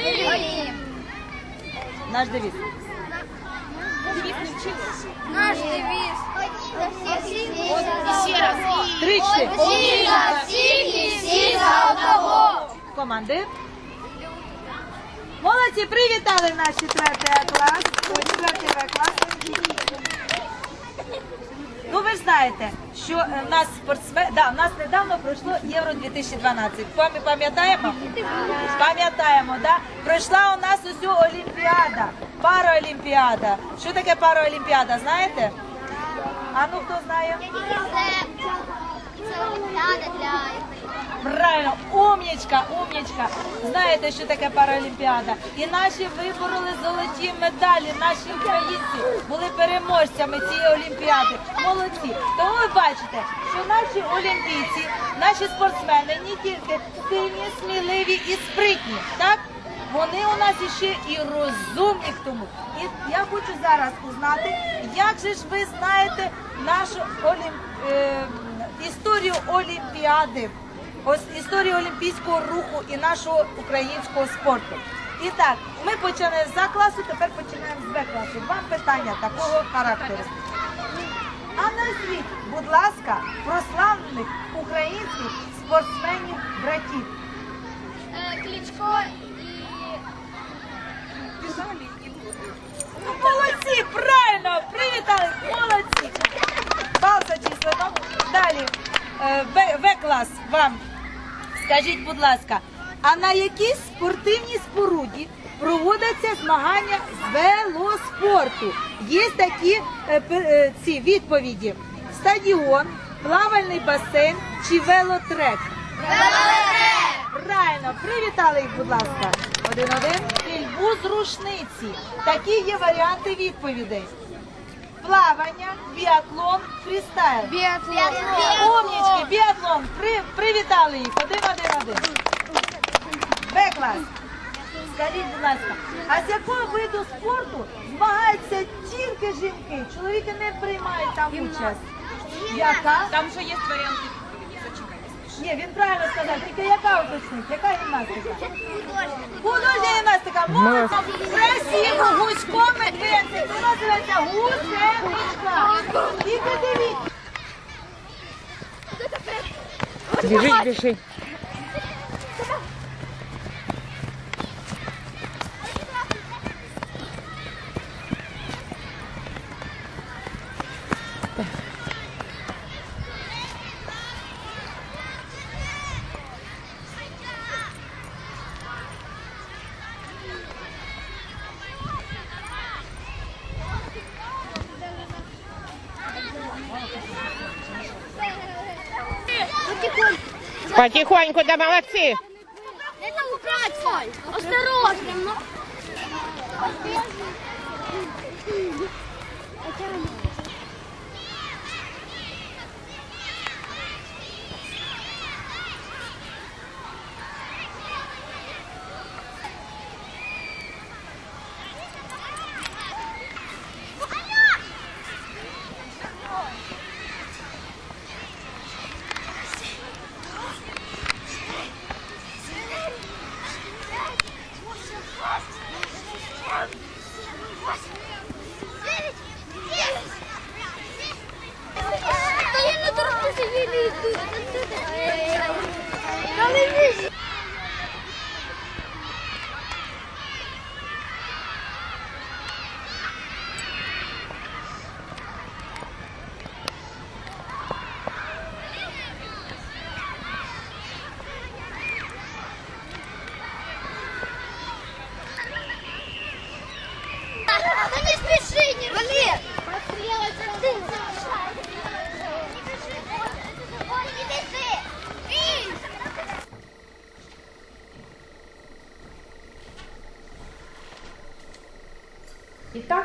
Олімп. Наш девіз. Наш девіз. Ще раз. І Тричі. Всі за всіх і всі за одного. Командир. Молодці, привітали наш четвертий клас. Ой, В клас. Ну ви ж знаєте, що е, в нас спортсмен, да, в нас недавно пройшло Євро 2012. Пам'я- Пам'ятаємо? Пам'ятаємо, да? Пройшла у нас усю Олімпіада, параолімпіада. Що таке параолімпіада, знаєте? А ну хто знає? Це олімпіада для Правильно, умнічка, умнічка. Знаєте, що таке паралімпіада? І наші вибороли золоті медалі. Наші українці були переможцями цієї олімпіади. Молодці. Тому ви бачите, що наші олімпійці, наші спортсмени не тільки сильні, сміливі і спритні, так? Вони у нас іще і розумні в тому. І я хочу зараз узнати, як же ж ви знаєте нашу олім... е, історію Олімпіади, історію олімпійського руху і нашого українського спорту. І так, ми почали з А класу, тепер починаємо з Б класу. Два питання такого характеру. А назвіть, будь ласка, прославлених українських спортсменів братів. Кличко Ну, молодці, правильно, привітали, молодці. Бал зачислено. Далі, е, В, В вам. Скажіть, будь ласка, а на якій спортивній споруді проводяться змагання з велоспорту? Є такі е, е, ці відповіді: стадіон, плавальний басейн чи велотрек? Правильно, привітали їх, будь ласка. Один-один. Стрільбу з рушниці. Такі є варіанти відповідей. Плавання, біатлон, фрістайл. Біатлон. Умнічки, біатлон. При, привітали їх. Один-один-один. Б-клас. Скажіть, будь ласка, а з якого виду спорту змагаються тільки жінки? Чоловіки не приймають там участь. Яка? Там вже є варіанти. Ні, він правильно сказав, тільки яка уточнить? Яка гімнастика? Художня гімнастика. Молодці. Красиво, гусько медведик. Це називається гусеничка. Тільки Dépêchez, dépêchez. Super. Потихоньку, да молодці. Не толкаться! Осторожно! Не вісь. Да не спеши, не Валер! Пострела ты! Ой, не бежи! Эй! І так